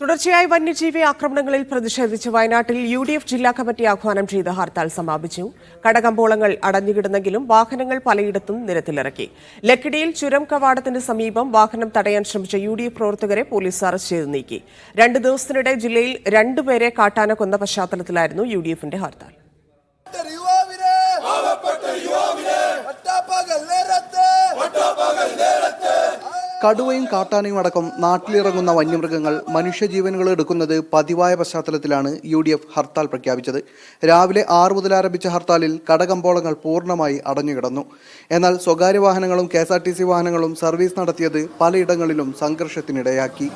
തുടർച്ചയായി വന്യജീവി ആക്രമണങ്ങളിൽ പ്രതിഷേധിച്ച് വയനാട്ടിൽ യു ഡി എഫ് ജില്ലാ കമ്മിറ്റി ആഹ്വാനം ചെയ്ത ഹർത്താൽ സമാപിച്ചു. കടകമ്പോളങ്ങൾ അടഞ്ഞുകിടന്നെങ്കിലും വാഹനങ്ങൾ പലയിടത്തും നിരത്തിലിറക്കി. ലക്കിടിയിൽ ചുരം കവാടത്തിന് സമീപം വാഹനം തടയാൻ ശ്രമിച്ച യു പ്രവർത്തകരെ പോലീസ് അറസ്റ്റ് ചെയ്ത് നീക്കി. രണ്ട് ദിവസത്തിനിടെ ജില്ലയിൽ രണ്ടുപേരെ കാട്ടാന കൊന്ന പശ്ചാത്തലത്തിലായിരുന്നു യു ഹർത്താൽ. കടുവയും കാട്ടാനയും അടക്കം നാട്ടിലിറങ്ങുന്ന വന്യമൃഗങ്ങൾ മനുഷ്യജീവനുകൾ എടുക്കുന്നത് പതിവായ പശ്ചാത്തലത്തിലാണ് യു ഡി എഫ് ഹർത്താൽ പ്രഖ്യാപിച്ചത്. രാവിലെ ആറ് മുതൽ ആരംഭിച്ച ഹർത്താലിൽ കടകമ്പോളങ്ങൾ പൂർണമായി അടഞ്ഞുകിടന്നു. എന്നാൽ സ്വകാര്യ വാഹനങ്ങളും K S R T C വാഹനങ്ങളും സർവീസ് നടത്തിയത് പലയിടങ്ങളിലും സംഘർഷത്തിനിടയാക്കി.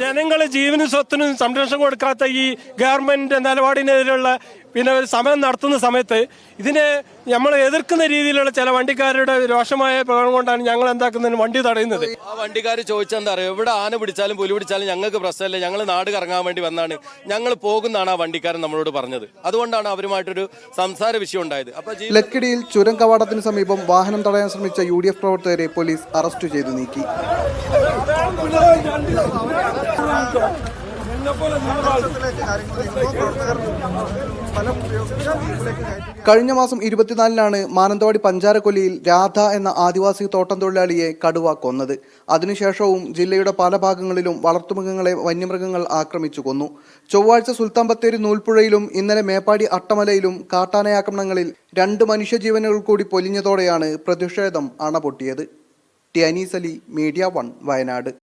ജനങ്ങളെ ജീവനും സ്വത്തിനും സംരക്ഷണം കൊടുക്കാത്ത ഈ ഗവൺമെന്റിന്റെ നിലപാടിനെതിരെയുള്ള പിന്നെ ഒരു സമരം നടത്തുന്ന സമയത്ത് ഇതിനെ നമ്മൾ എതിർക്കുന്ന രീതിയിലുള്ള ചില വണ്ടിക്കാരുടെ രോഷമായ പ്രകടനം കൊണ്ടാണ് ഞങ്ങൾ എന്താക്കുന്നതിന് വണ്ടി തടയുന്നത്. ആ വണ്ടിക്കാർ ചോദിച്ചെന്താ പറയുക എവിടെ ആന പിടിച്ചാലും പുലി പിടിച്ചാലും ഞങ്ങൾക്ക് പ്രശ്നമില്ല. ഞങ്ങൾ നാട് കറങ്ങാൻ വേണ്ടി വന്നാണ്. ഞങ്ങൾ പോകുന്നാണ് ആ വണ്ടിക്കാരൻ നമ്മളോട് പറഞ്ഞത്. അതുകൊണ്ടാണ് അവരുമായിട്ടൊരു സംസാര വിഷയം ഉണ്ടായത്. അപ്പൊ ജീ- ലക്കിടിയിൽ ചുരം കവാടത്തിന് സമീപം വാഹനം തടയാൻ ശ്രമിച്ച യു ഡി എഫ് പ്രവർത്തകരെ പോലീസ് അറസ്റ്റ് ചെയ്തു നീക്കി. കഴിഞ്ഞ മാസം ഇരുപത്തിനാലിനാണ് മാനന്തവാടി പഞ്ചാരക്കൊല്ലിയിൽ രാധ എന്ന ആദിവാസി തോട്ടം തൊഴിലാളിയെ കടുവ കൊന്നത്. അതിനുശേഷവും ജില്ലയുടെ പല ഭാഗങ്ങളിലും വളർത്തുമൃഗങ്ങളെ വന്യമൃഗങ്ങൾ ആക്രമിച്ചു കൊന്നു. ചൊവ്വാഴ്ച സുൽത്താൻ ബത്തേരി നൂൽപ്പുഴയിലും ഇന്നലെ മേപ്പാടി അട്ടമലയിലും കാട്ടാനയാക്രമണങ്ങളിൽ രണ്ട് മനുഷ്യജീവനുകൾ കൂടി പൊലിഞ്ഞതോടെയാണ് പ്രതിഷേധം അണപൊട്ടിയത്. T Anees Ali media one Wayanad.